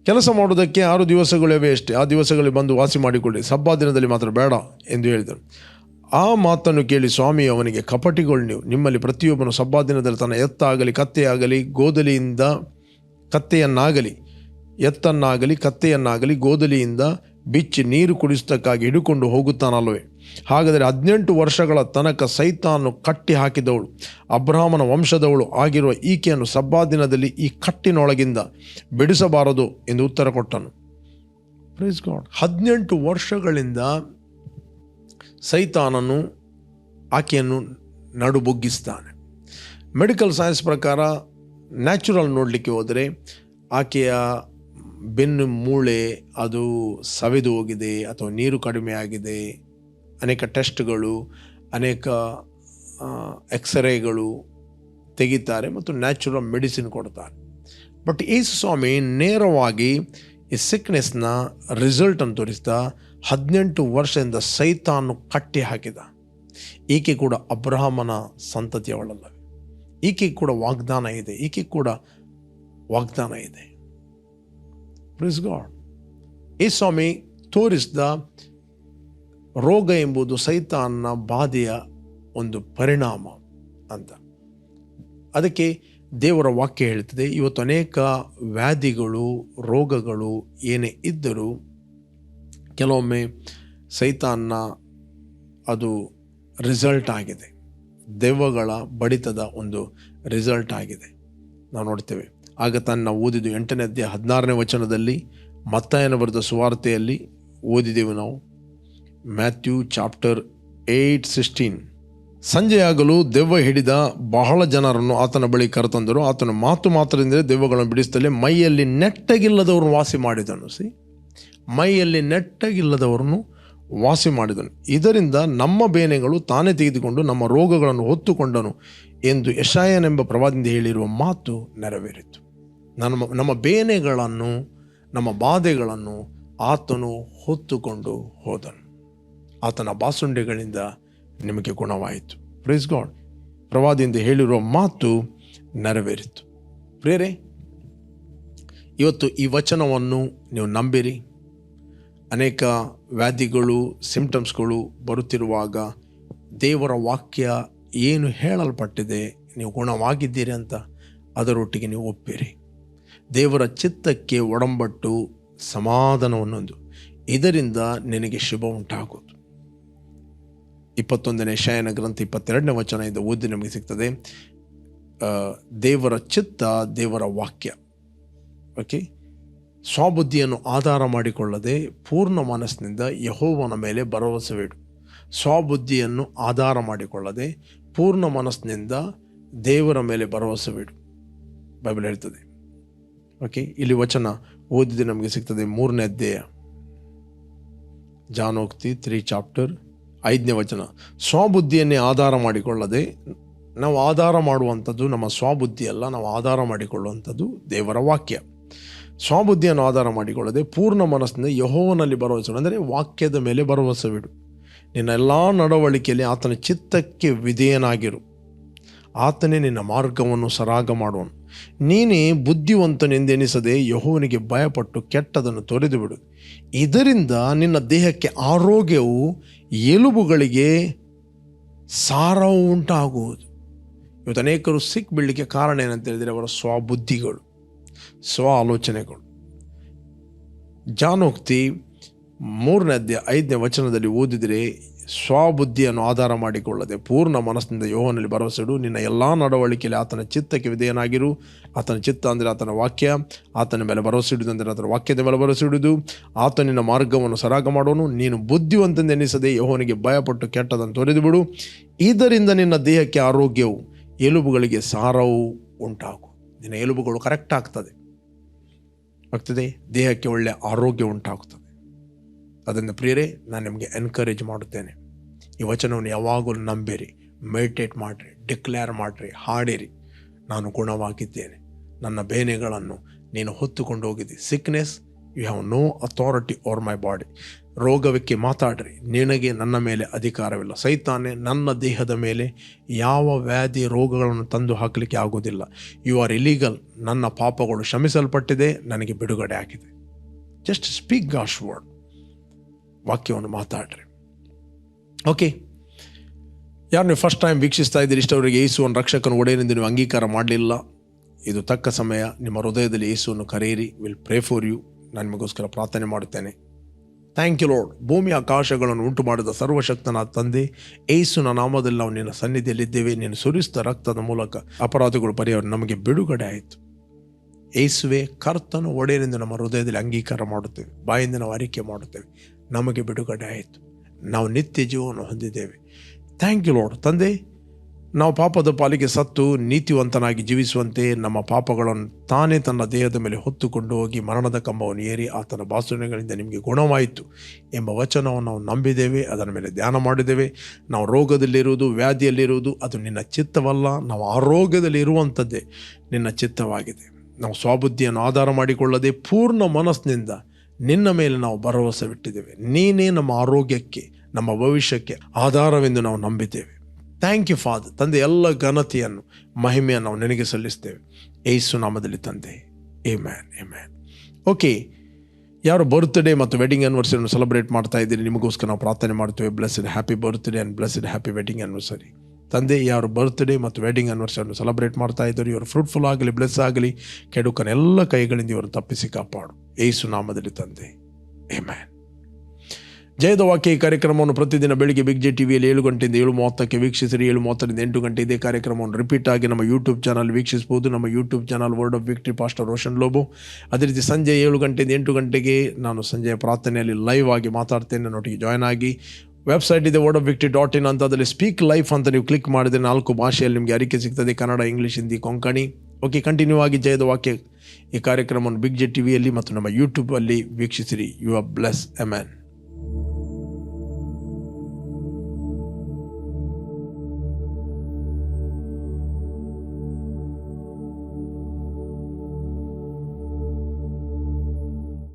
ಕೆಲಸ ಮಾಡುವುದಕ್ಕೆ ಆರು ದಿವಸಗಳಿವೆ ಅಷ್ಟೇ ಆ ದಿವಸಗಳಲ್ಲಿ ಬಂದು ವಾಸಿ ಮಾಡಿಕೊಳ್ಳಿ. ಸಬ್ಬಾ ದಿನದಲ್ಲಿ ಮಾತ್ರ ಬೇಡ ಎಂದು ಹೇಳಿದರು. ಆ ಮಾತನ್ನು ಕೇಳಿ ಸ್ವಾಮಿ, ಅವನಿಗೆ ಕಪಟಿಗಳು ನೀವು. ನಿಮ್ಮಲ್ಲಿ ಪ್ರತಿಯೊಬ್ಬನು ಸಬ್ಬಾ ದಿನದಲ್ಲಿ ತನ್ನ ಎತ್ತಾಗಲಿ, ಕತ್ತೆಯಾಗಲಿ ಗೋದಲಿಯಿಂದ ಕತ್ತೆಯನ್ನಾಗಲಿ, ಎತ್ತನ್ನಾಗಲಿ, ಕತ್ತೆಯನ್ನಾಗಲಿ ಗೋದಲಿಯಿಂದ ಬಿಚ್ಚಿ ನೀರು ಕುಡಿಸ್ತಕ್ಕಾಗಿ ಹಿಡುಕೊಂಡು ಹೋಗುತ್ತಾನಲ್ವೇ ಹಾಗಾದರೆ ಹದಿನೆಂಟು ವರ್ಷಗಳ ತನಕ ಸೈತಾನು ಕಟ್ಟಿ ಹಾಕಿದವಳು. ಅಬ್ರಾಹ್ಮನ ವಂಶದವಳು ಆಗಿರುವ ಈಕೆಯನ್ನು ಸಬ್ಬಾ ದಿನದಲ್ಲಿ ಈ ಕಟ್ಟಿನೊಳಗಿಂದ ಬಿಡಿಸಬಾರದು ಎಂದು ಉತ್ತರ ಕೊಟ್ಟನು. ಪ್ರೈಸ್ ಗಾಡ್ ಹದಿನೆಂಟು ವರ್ಷಗಳಿಂದ ಸೈತಾನನು ಆಕೆಯನ್ನು ನಡುಬುಗ್ಗಿಸ್ತಾನೆ. ಮೆಡಿಕಲ್ ಸೈನ್ಸ್ ಪ್ರಕಾರ ನ್ಯಾಚುರಲ್ ನೋಡಲಿಕ್ಕೆ ಹೋದರೆ ಆಕೆಯ ಬೆನ್ನು ಮೂಳೆ, ಅದು ಸವೆದು ಹೋಗಿದೆ ಅಥವಾ ನೀರು ಕಡಿಮೆ ಆಗಿದೆ. ಅನೇಕ ಟೆಸ್ಟ್ಗಳು, ಅನೇಕ ಎಕ್ಸ್ರೇಗಳು ತೆಗಿತಾರೆ ಮತ್ತು ನ್ಯಾಚುರಲ್ ಮೆಡಿಸಿನ್ ಕೊಡ್ತಾರೆ. ಬಟ್ ಯೇಸು ಸ್ವಾಮಿ ನೇರವಾಗಿ ಈ ಸಿಕ್ನೆಸ್ನ ರಿಸಲ್ಟನ್ನು ತೋರಿಸ್ತಾ ಹದಿನೆಂಟು ವರ್ಷದಿಂದ ಸೈತಾನು ಕಟ್ಟಿ ಹಾಕಿದ. ಈಕೆ ಕೂಡ ಅಬ್ರಹಾಮನ ಸಂತತಿಯವಳಲ್ಲವೇ ಈಕೆ ಕೂಡ ವಾಗ್ದಾನ ಇದೆ, ಈಕೆ ಕೂಡ ವಾಗ್ದಾನ ಇದೆ. ಪ್ರಿಸ್ ಗಾಡ್ ಈ ಸ್ವಾಮಿ, ತೋರಿಸಿದ ರೋಗ ಎಂಬುದು ಸೈತಾನ್ನ ಬಾಧೆಯ ಒಂದು ಪರಿಣಾಮ ಅಂತ. ಅದಕ್ಕೆ ದೇವರ ವಾಕ್ಯ ಹೇಳ್ತದೆ, ಇವತ್ತು ಅನೇಕ ವ್ಯಾಧಿಗಳು, ರೋಗಗಳು ಏನೇ ಇದ್ದರೂ ಕೆಲವೊಮ್ಮೆ ಸೈತಾನ್ನ ಅದು ರಿಸಲ್ಟ್ ಆಗಿದೆ. ದೆವ್ವಗಳ ಬಡಿತದ ಒಂದು ರಿಸಲ್ಟ್ ಆಗಿದೆ. ನಾವು ನೋಡ್ತೇವೆ. ಆಗ ತನ್ನ ಓದಿದ್ದು ಎಂಟನೇ ಅಧ್ಯಾಯ ಹದಿನಾರನೇ ವಚನದಲ್ಲಿ, ಮತ್ತಾಯನ ಬರೆದ ಸುವಾರ್ತೆಯಲ್ಲಿ ಓದಿದೆವು ನಾವು. Matthew chapter eight sixteen. ಸಂಜೆಯಾಗಲು ದೆವ್ವ ಹಿಡಿದ ಬಹಳ ಜನರನ್ನು ಆತನ ಬಳಿ ಕರೆತಂದರು. ಆತನ ಮಾತು ಮಾತ್ರದಿಂದಲೇ ದೆವ್ವಗಳನ್ನು ಬಿಡಿಸುತ್ತಲೇ ಮೈಯಲ್ಲಿ ನೆಟ್ಟಗಿಲ್ಲದವರನ್ನು ವಾಸಿ ಮಾಡಿದನು. ಸಿ, ಮೈಯಲ್ಲಿ ನೆಟ್ಟಗಿಲ್ಲದವರನ್ನು ವಾಸಿ ಮಾಡಿದನು. ಇದರಿಂದ ನಮ್ಮ ಬೇನೆಗಳು ತಾನೇ ತೆಗೆದುಕೊಂಡು ನಮ್ಮ ರೋಗಗಳನ್ನು ಹೊತ್ತುಕೊಂಡನು ಎಂದು ಯಶಾಯನೆಂಬ ಪ್ರವಾದಿಂದ ಹೇಳಿರುವ ಮಾತು ನೆರವೇರಿತು. ನಮ್ಮ ನಮ್ಮ ಬೇನೆಗಳನ್ನು, ನಮ್ಮ ಬಾಧೆಗಳನ್ನು ಆತನು ಹೊತ್ತುಕೊಂಡು ಹೋದನು. ಆತನ ಬಾಸುಂಡೆಗಳಿಂದ ನಿಮಗೆ ಗುಣವಾಯಿತು. ಪ್ರೈಸ್ ಗಾಡ್ ಪ್ರವಾದಿಯಿಂದ ಹೇಳಿರುವ ಮಾತು ನೆರವೇರಿತು. ಪ್ರೇರೆ, ಇವತ್ತು ಈ ವಚನವನ್ನು ನೀವು ನಂಬಿರಿ. ಅನೇಕ ವ್ಯಾಧಿಗಳು ಸಿಂಪ್ಟಮ್ಸ್ಗಳು ಬರುತ್ತಿರುವಾಗ ದೇವರ ವಾಕ್ಯ ಏನು ಹೇಳಲ್ಪಟ್ಟಿದೆ, ನೀವು ಗುಣವಾಗಿದ್ದೀರಿ ಅಂತ ಅದರೊಟ್ಟಿಗೆ ನೀವು ಒಪ್ಪಿರಿ. ದೇವರ ಚಿತ್ತಕ್ಕೆ ಒಡಂಬಟ್ಟು ಸಮಾಧಾನವನ್ನೊಂದು ಇದರಿಂದ ನಿನಗೆ ಶುಭ ಉಂಟಾಗೋದು ಇಪ್ಪತ್ತೊಂದನೇ ಶಯನ ಗ್ರಂಥ ಇಪ್ಪತ್ತೆರಡನೇ ವಚನ ಇದು ಓದಿ ನಮಗೆ ಸಿಗ್ತದೆ. ದೇವರ ಚಿತ್ತ ದೇವರ ವಾಕ್ಯ. ಓಕೆ ಸ್ವಬುದ್ಧಿಯನ್ನು ಆಧಾರ ಮಾಡಿಕೊಳ್ಳದೆ ಪೂರ್ಣ ಮನಸ್ಸಿನಿಂದ ಯಹೋವನ ಮೇಲೆ ಭರವಸೆವಿಡು. ಸ್ವಬುದ್ಧಿಯನ್ನು ಆಧಾರ ಮಾಡಿಕೊಳ್ಳದೆ ಪೂರ್ಣ ಮನಸ್ಸಿನಿಂದ ದೇವರ ಮೇಲೆ ಭರವಸೆವಿಡು. ಬೈಬಲ್ ಹೇಳ್ತದೆ. ಓಕೆ, ಇಲ್ಲಿ ವಚನ ಓದಿದೆ ನಮಗೆ ಸಿಗ್ತದೆ ಮೂರನೇ ಅಧ್ಯಾಯ. ಜಾನೋಕ್ತಿ ತ್ರೀ ಚಾಪ್ಟರ್ ಐದನೇ ವಚನ. ಸ್ವಬುದ್ಧಿಯನ್ನೇ ಆಧಾರ ಮಾಡಿಕೊಳ್ಳದೆ ನಾವು ಆಧಾರ ಮಾಡುವಂಥದ್ದು ನಮ್ಮ ಸ್ವಬುದ್ಧಿ ಅಲ್ಲ, ನಾವು ಆಧಾರ ಮಾಡಿಕೊಳ್ಳುವಂಥದ್ದು ದೇವರ ವಾಕ್ಯ. ಸ್ವಬುದ್ಧಿಯನ್ನು ಆಧಾರ ಮಾಡಿಕೊಳ್ಳದೆ ಪೂರ್ಣ ಮನಸ್ಸಿನಿಂದ ಯಹೋವನಲ್ಲಿ ಭರವಸೆ ಅಂದರೆ ವಾಕ್ಯದ ಮೇಲೆ ಭರವಸೆವಿಡು ನಿನ್ನ ಎಲ್ಲ ನಡವಳಿಕೆಯಲ್ಲಿ ಆತನ ಚಿತ್ತಕ್ಕೆ ವಿಧೇಯನಾಗಿರು. ಆತನೇ ನಿನ್ನ ಮಾರ್ಗವನ್ನು ಸರಾಗ ಮಾಡುವನು. ನೀನೇ ಬುದ್ಧಿವಂತನೆಂದೆನಿಸದೆ ಯಹೋವನಿಗೆ ಭಯಪಟ್ಟು ಕೆಟ್ಟದನ್ನು ತೊರೆದು ಬಿಡು. ಇದರಿಂದ ನಿನ್ನ ದೇಹಕ್ಕೆ ಆರೋಗ್ಯವು ಎಲುಬುಗಳಿಗೆ ಸಾರವು ಉಂಟಾಗುವುದು ಇವತ್ತು ಅನೇಕರು ಸಿಕ್ ಬೀಳಲಿಕ್ಕೆ ಕಾರಣ ಏನಂತ ಹೇಳಿದರೆ ಅವರ ಸ್ವಬುದ್ಧಿಗಳು. ಸ್ವ ಆಲೋಚನೆಗಳು ಜಾನೋಕ್ತಿ ಮೂರನೇ ಐದನೇ ವಚನದಲ್ಲಿ ಓದಿದರೆ ಸ್ವಬುದ್ಧಿಯನ್ನು ಆಧಾರ ಮಾಡಿಕೊಳ್ಳದೆ ಪೂರ್ಣ ಮನಸ್ಸಿನಿಂದ ಯೋಹನಲ್ಲಿ ಭರವಸೆಡು ನಿನ್ನ ಎಲ್ಲ ನಡವಳಿಕೆಯಲ್ಲಿ ಆತನ ಚಿತ್ತಕ್ಕೆ ವಿಧೇಯನಾಗಿರು. ಆತನ ಚಿತ್ತ ಅಂದರೆ ಆತನ ವಾಕ್ಯ, ಆತನ ಮೇಲೆ ಭರವಸೆ ಇಡುವುದು ಅಂದರೆ ಆತನ ವಾಕ್ಯದ ಮೇಲೆ ಭರವಸೆ ಇಡುವುದು. ನಿನ್ನ ಮಾರ್ಗವನ್ನು ಸರಾಗ ಮಾಡೋನು ನೀನು ಬುದ್ಧಿವಂತನೆನಿಸದೆ ಯೋಹನಿಗೆ ಭಯಪಟ್ಟು ಕೆಟ್ಟದನ್ನು ತೊರೆದು ಬಿಡು. ಇದರಿಂದ ನಿನ್ನ ದೇಹಕ್ಕೆ ಆರೋಗ್ಯವು, ಎಲುಬುಗಳಿಗೆ ಸಾರವು ಉಂಟಾಗು. ನಿನ್ನ ಎಲುಬುಗಳು ಕರೆಕ್ಟ್ ಆಗ್ತದೆ. ಆಗ್ತದೆ? ದೇಹಕ್ಕೆ ಒಳ್ಳೆಯ ಆರೋಗ್ಯ ಉಂಟಾಗ್ತದೆ. ಅದನ್ನು ಪ್ರಿಯರೇ, ನಾನು ನಿಮಗೆ ಎನ್ಕರೇಜ್ ಮಾಡುತ್ತೇನೆ. ಈ ವಚನವನ್ನು ಯಾವಾಗಲೂ ನಂಬಿರಿ. ಮೆಡಿಟೇಟ್ ಮಾಡಿರಿ ಡಿಕ್ಲೇರ್ ಮಾಡಿರಿ, ಹಾಡಿರಿ. ನಾನು ಗುಣವಾಗಿದ್ದೇನೆ. ನನ್ನ ಬೇನೆಗಳನ್ನು ನೀನು ಹೊತ್ತುಕೊಂಡು ಹೋಗಿದ್ದಿ. Sickness you have no authority over my body ರೋಗಕ್ಕೆ ಮಾತಾಡ್ರಿ. ನಿನಗೆ ನನ್ನ ಮೇಲೆ ಅಧಿಕಾರವಿಲ್ಲ. ಸೈತಾನೆ, ನನ್ನ ದೇಹದ ಮೇಲೆ ಯಾವ ವ್ಯಾಧಿ ರೋಗಗಳನ್ನು ತಂದು ಹಾಕಲಿಕ್ಕೆ ಆಗೋದಿಲ್ಲ. ಯು ಆರ್ ಇಲೀಗಲ್ ನನ್ನ ಪಾಪಗಳು ಶ್ರಮಿಸಲ್ಪಟ್ಟಿದೆ ನನಗೆ ಬಿಡುಗಡೆ ಆಗಿದೆ. ಜಸ್ಟ್ ಸ್ಪೀಕ್ ಗಾಶ್ ವರ್ಡ್ ವಾಕ್ಯವನ್ನು ಮಾತಾಡ್ರಿ. ಓಕೆ ಯಾರು ನೀವು ಫಸ್ಟ್ ಟೈಮ್ ವೀಕ್ಷಿಸ್ತಾ ಇದ್ದೀರಿ, ಇಷ್ಟವರಿಗೆ ಯೇಸುವನ್ನು ರಕ್ಷಕನ ಒಡೆಯನೆಂದು ನೀವು ಅಂಗೀಕಾರ ಮಾಡಲಿಲ್ಲ. ಇದು ತಕ್ಕ ಸಮಯ. ನಿಮ್ಮ ಹೃದಯದಲ್ಲಿ ಯೇಸುವನ್ನು ಕರೆಯಿರಿ. ವಿಲ್ ಪ್ರೇ ಫಾರ್ ಯು ನಾನು ನಿಮಗೋಸ್ಕರ ಪ್ರಾರ್ಥನೆ ಮಾಡುತ್ತೇನೆ. ಥ್ಯಾಂಕ್ ಯು ಲೋಡ್ ಭೂಮಿ ಆಕಾಶಗಳನ್ನು ಉಂಟು ಮಾಡಿದ ಸರ್ವಶಕ್ತನ ತಂದೆ ಏಸುನ ನಾಮದಲ್ಲಿ ನಾವು ನಿನ್ನ ಸನ್ನಿಧಿಯಲ್ಲಿದ್ದೇವೆ. ನೀನು ಸುರಿಸಿದ ರಕ್ತದ ಮೂಲಕ ಅಪರಾಧಗಳು ಪರಿಹಾರ ನಮಗೆ ಬಿಡುಗಡೆ ಆಯಿತು. ಏಸುವೆ ಕರ್ತನು ಒಡೆಯನೆಂದು ನಮ್ಮ ಹೃದಯದಲ್ಲಿ ಅಂಗೀಕಾರ ಮಾಡುತ್ತೇವೆ. ಬಾಯಿಂದ ನಾವು ಅರಿಕೆ ಮಾಡುತ್ತೇವೆ. ನಮಗೆ ಬಿಡುಗಡೆ ಆಯಿತು. ನಾವು ನಿತ್ಯ ಜೀವವನ್ನು ಹೊಂದಿದ್ದೇವೆ. ಥ್ಯಾಂಕ್ ಯು ಲೋಡ್ ತಂದೆ ನಾವು ಪಾಪದ ಪಾಲಿಗೆ ಸತ್ತು ನೀತಿವಂತನಾಗಿ ಜೀವಿಸುವಂತೆ ನಮ್ಮ ಪಾಪಗಳನ್ನು ತಾನೇ ತನ್ನ ದೇಹದ ಮೇಲೆ ಹೊತ್ತುಕೊಂಡು ಹೋಗಿ ಮರಣದ ಕಂಬವನ್ನು ಏರಿ ಆತನ ಬಾಸುಣೆಗಳಿಂದ ನಿಮಗೆ ಗುಣವಾಯಿತು ಎಂಬ ವಚನವನ್ನು ನಾವು ನಂಬಿದ್ದೇವೆ, ಅದರ ಮೇಲೆ ಧ್ಯಾನ ಮಾಡಿದ್ದೇವೆ. ನಾವು ರೋಗದಲ್ಲಿರುವುದು, ವ್ಯಾಧಿಯಲ್ಲಿರುವುದು, ಅದು ನಿನ್ನ ಚಿತ್ತವಲ್ಲ, ನಾವು ಆರೋಗ್ಯದಲ್ಲಿ ಇರುವಂಥದ್ದೇ ನಿನ್ನ ಚಿತ್ತವಾಗಿದೆ. ನಾವು ಸ್ವಾಬುದ್ಧಿಯನ್ನು ಆಧಾರ ಮಾಡಿಕೊಳ್ಳದೆ ಪೂರ್ಣ ಮನಸ್ಸಿನಿಂದ ನಿನ್ನ ಮೇಲೆ ನಾವು ಭರವಸೆ ಬಿಟ್ಟಿದ್ದೇವೆ ನೀನೇ ನಮ್ಮ ಆರೋಗ್ಯಕ್ಕೆ, ನಮ್ಮ ಭವಿಷ್ಯಕ್ಕೆ ಆಧಾರವೆಂದು ನಾವು ನಂಬಿದ್ದೇವೆ. ಥ್ಯಾಂಕ್ ಯು ಫಾದರ್ ತಂದೆ ಎಲ್ಲ ಘನತೆಯನ್ನು, ಮಹಿಮೆಯನ್ನು ನಾವು ನಿನಗೆ ಸಲ್ಲಿಸ್ತೇವೆ. ಏಸು ನಾಮದಲ್ಲಿ, ತಂದೆ. Amen amen okay ಯಾರು ಬರ್ತ್ಡೇ ಮತ್ತು ವೆಡ್ಡಿಂಗ್ ಆ್ಯನಿವರ್ಸರಿಯನ್ನು ಸೆಲೆಬ್ರೇಟ್ ಮಾಡ್ತಾ ಇದ್ದೀರಿ, ನಿಮಗೋಸ್ಕರ ನಾವು ಪ್ರಾರ್ಥನೆ ಮಾಡ್ತೇವೆ. Blessed happy birthday and blessed happy wedding anniversary ತಂದೆ, ಯಾರು ಬರ್ತ್ಡೇ ಮತ್ತು ವೆಡ್ಡಿಂಗ್ ಆ್ಯನಿವರ್ಸರಿಯನ್ನು ಸೆಲೆಬ್ರೇಟ್ ಮಾಡ್ತಾ ಇದ್ದರು, ಇವರು ಫ್ರೂಟ್ಫುಲ್ ಆಗಲಿ ಬ್ಲೆಸ್ ಆಗಲಿ, ಕೆಡುಕನ ಎಲ್ಲ ಕೈಗಳಿಂದ ಇವರು ತಪ್ಪಿಸಿ ಕಾಪಾಡು. ಏಸು ನಾಮದಲ್ಲಿ, ತಂದೆ. ಎ ಮ್ಯಾನ್ ಜಯದ ವಾಕ್ಯ ಈ ಕಾರ್ಯಕ್ರಮವನ್ನು ಪ್ರತಿದಿನ ಬೆಳಿಗ್ಗೆ ಬಿಗ್ ಜೆ ಟಿವಿಯಲ್ಲಿ ಏಳು ಗಂಟೆಯಿಂದ ಏಳು ಮೂವತ್ತಕ್ಕೆ ವೀಕ್ಷಿಸಿರಿ, ಏಳು ಮೂವತ್ತರಿಂದ ಎಂಟು ಗಂಟೆ ಇದೇ ಕಾರ್ಯಕ್ರಮವನ್ನು ರಿಪೀಟ್ ಆಗಿ ನಮ್ಮ ಯೂಟ್ಯೂಬ್ ಚಾನಲ್ ವೀಕ್ಷಿಸಬಹುದು. ನಮ್ಮ YouTube channel Word of Victory pastor Roshan Lobo ಅದೇ ರೀತಿ ಸಂಜೆ ಏಳು ಗಂಟೆಯಿಂದ ಎಂಟು ಗಂಟೆಗೆ ನಾನು ಸಂಜೆಯ ಪ್ರಾರ್ಥನೆಯಲ್ಲಿ ಲೈವ್ ಆಗಿ ಮಾತಾಡ್ತೇನೆ. ನನ್ನೊಟ್ಟಿಗೆ ಜಾಯ್ನ್ ಆಗಿ ವೆಬ್ಸೈಟ್ ಇದೆ Word of Victory dot in ಅಂತ. ಅದರಲ್ಲಿ ಸ್ಪೀಕ್ ಲೈಫ್ ಅಂತ ನೀವು ಕ್ಲಿಕ್ ಮಾಡಿದರೆ ನಾಲ್ಕು ಭಾಷೆಯಲ್ಲಿ ನಿಮಗೆ ಅರಿಕೆ ಸಿಗ್ತದೆ. Kannada English Hindi Konkani okay continue ಆಗಿ ಜಯದ ವಾಕ್ಯ ಈ ಕಾರ್ಯಕ್ರಮವನ್ನು ಬಿಗ್ ಜೆ ಟಿವಿಯಲ್ಲಿ ಮತ್ತು ನಮ್ಮ ಯೂಟ್ಯೂಬಲ್ಲಿ ವೀಕ್ಷಿಸಿರಿ. You are bless amen